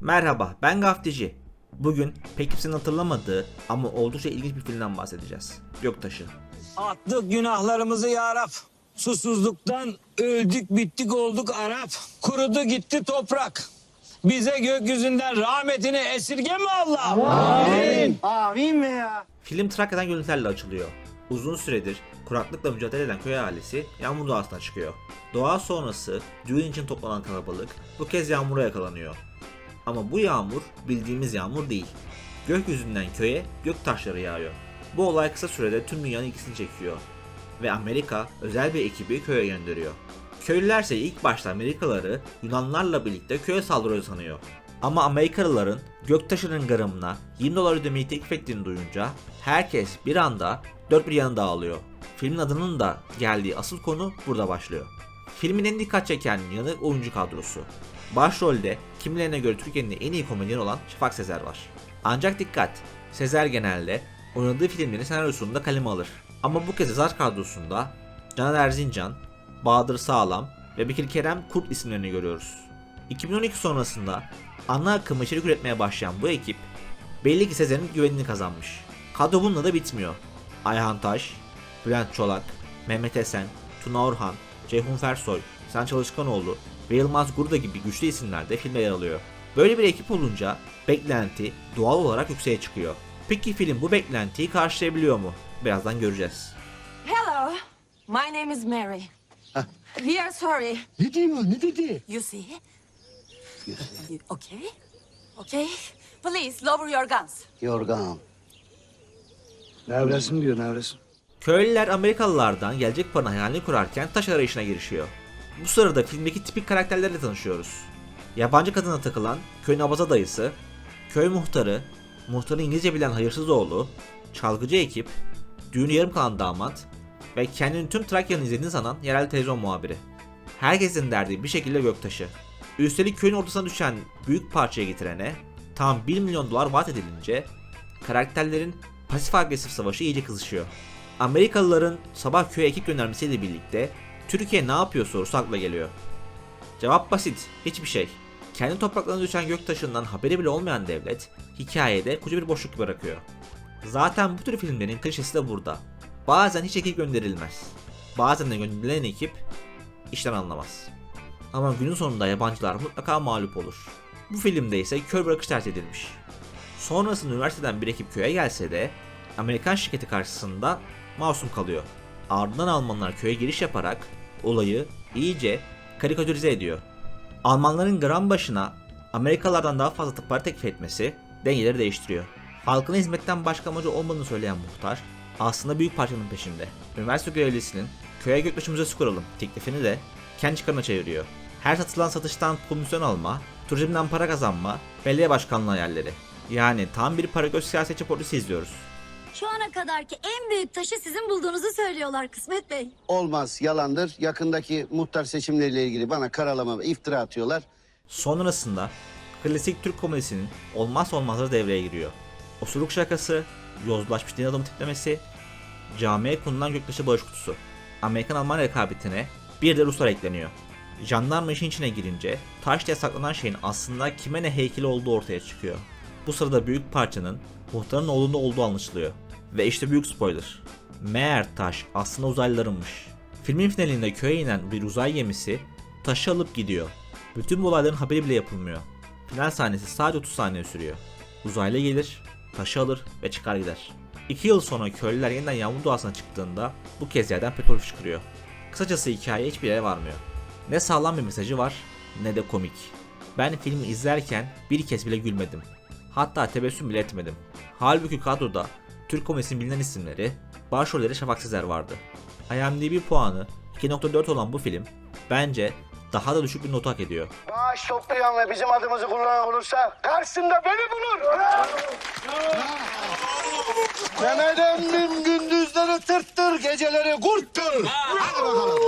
Merhaba, ben Gaftici. Bugün pek kimsenin hatırlamadığı ama oldukça ilginç bir filmden bahsedeceğiz. Göktaşı. Attık günahlarımızı ya Rab. Susuzluktan öldük bittik olduk Arap. Kurudu gitti toprak. Bize gökyüzünden rahmetini esirgeme Allah. Amin. Amin mi ya? Film Trakya'dan görüntülerle açılıyor. Uzun süredir kuraklıkla mücadele eden köy ailesi yağmur doğasına çıkıyor. Doğa sonrası düğün için toplanan kalabalık bu kez yağmura yakalanıyor. Ama bu yağmur bildiğimiz yağmur değil. Gökyüzünden köye gök taşları yağıyor. Bu olay kısa sürede tüm dünyanın ilgisini çekiyor. Ve Amerika özel bir ekibi köye gönderiyor. Köylüler ise ilk başta Amerikalıları Yunanlarla birlikte köye saldırıyor sanıyor. Ama Amerikalıların göktaşının garamına 20 dolar ödemeyi teklif ettiğini duyunca herkes bir anda dört bir yana dağılıyor. Filmin adının da geldiği asıl konu burada başlıyor. Filmin en dikkat çeken yanı oyuncu kadrosu. Başrolde kimilerine göre Türkiye'nin en iyi komedyen olan Şafak Sezer var. Ancak dikkat, Sezer genelde oynadığı filmlerin senaryosunu da kaleme alır. Ama bu kez Sezer kadrosunda Caner Erzincan, Bahadır Sağlam ve Bekir Kerem Kurt isimlerini görüyoruz. 2012 sonrasında ana akım içerik üretmeye başlayan bu ekip belli ki Sezer'in güvenini kazanmış. Kadro bununla da bitmiyor. Ayhan Taş, Bülent Çolak, Mehmet Esen, Tuna Orhan, Ceyhun Fersoy, Sen Çalışkanoğlu ve Yılmaz Gurda gibi güçlü isimler de filmde yer alıyor. Böyle bir ekip olunca beklenti doğal olarak yükseğe çıkıyor. Peki film bu beklentiyi karşılayabiliyor mu? Birazdan göreceğiz. Hello, my name is Mary. We are sorry. Ne diyor? Ne dedi? You see? You- Okay? Okay? Please lower your guns. Yorgan. Nevresim diyor nevresim. Köylüler Amerikalılardan gelecek paranın hayalini kurarken taş arayışına girişiyor. Bu sırada filmdeki tipik karakterlerle tanışıyoruz. Yabancı kadına takılan köyün abaza dayısı, köy muhtarı, muhtarın İngilizce bilen hayırsız oğlu, çalgıcı ekip, düğünü yarım kalan damat ve kendini tüm Trakya'nın izlediğini sanan yerel televizyon muhabiri. Herkesin derdi bir şekilde göktaşı. Üstelik köyün ortasına düşen büyük parçaya getirene tam 1 milyon dolar vaat edilince karakterlerin pasif agresif savaşı iyice kızışıyor. Amerikalıların sabah köye ekip göndermesiyle birlikte Türkiye ne yapıyor sorusu akla geliyor. Cevap basit, hiçbir şey. Kendi topraklarına düşen göktaşından haberi bile olmayan devlet hikayede koca bir boşluk bırakıyor. Zaten bu tür filmlerin klişesi de burada. Bazen hiç ekip gönderilmez. Bazen de gönderilen ekip işten anlamaz. Ama günün sonunda yabancılar mutlaka mağlup olur. Bu filmde ise kör bırakış tercih edilmiş. Sonrasında üniversiteden bir ekip köye gelse de Amerikan şirketi karşısında masum kalıyor. Ardından Almanlar köye giriş yaparak olayı iyice karikatürize ediyor. Almanların gram başına Amerikalılardan daha fazla para teklif etmesi dengeleri değiştiriyor. Halkına hizmetten başka amacı olmadığını söyleyen muhtar aslında büyük parçanın peşinde. Üniversite görevlisinin köye göktaşı müzesi kuralım teklifini de kendi çıkarına çeviriyor. Her satılan satıştan komisyon alma, turizmden para kazanma, belediye başkanlığı hayalleri. Yani tam bir para göz siyasetçi polisi izliyoruz. Şu ana kadarki en büyük taşı sizin bulduğunuzu söylüyorlar Kısmet Bey. Olmaz, yalandır. Yakındaki muhtar seçimleriyle ilgili bana karalama ve iftira atıyorlar. Sonrasında klasik Türk komedisinin olmazsa olmazları devreye giriyor. Osuruk şakası, yozlaşmış din adamı tiplemesi, camiye konulan göktaşı bağış kutusu. Amerikan-Alman rekabetine bir de Ruslar ekleniyor. Jandarma işin içine girince taş diye saklanan şeyin aslında kime ne heykeli olduğu ortaya çıkıyor. Bu sırada büyük parçanın muhtarın oğlunda olduğu anlaşılıyor. Ve işte büyük spoiler. Meğer taş aslında uzaylılarınmış. Filmin finalinde köye inen bir uzay gemisi taşı alıp gidiyor. Bütün bu olayların haberi bile yapılmıyor. Final sahnesi sadece 30 saniye sürüyor. Uzaylı gelir, taşı alır ve çıkar gider. 2 yıl sonra köylüler yeniden yağmur doğasına çıktığında bu kez yerden petrol fışkırıyor. Kısacası hikaye hiçbir yere varmıyor. Ne sağlam bir mesajı var ne de komik. Ben filmi izlerken bir kez bile gülmedim. Hatta tebessüm bile etmedim. Halbuki kadroda Türk komedisinin bilinen isimleri, başrolleri Şafak Sezer vardı. IMDb puanı 2.4 olan bu film bence daha da düşük bir not hak ediyor. Bağış toplayan ve bizim adımızı kullanan olursa karşısında beni bulur. Demeden bin gündüzleri tırttır, geceleri kurttur. Hadi bakalım.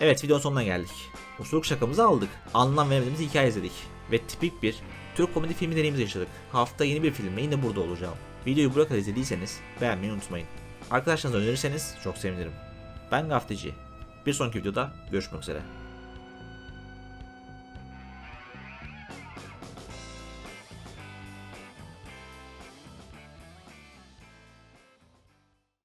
Evet videonun sonuna geldik. Usuluk şakamızı aldık. Anlam veremediğimiz hikaye izledik. Ve tipik bir Türk komedi filmi deneyimizi yaşadık. Hafta yeni bir filmle yine burada olacağım. Videoyu buraya kadar izlediyseniz beğenmeyi unutmayın. Arkadaşlarınıza önerirseniz çok sevinirim. Ben Gafteci. Bir sonraki videoda görüşmek üzere.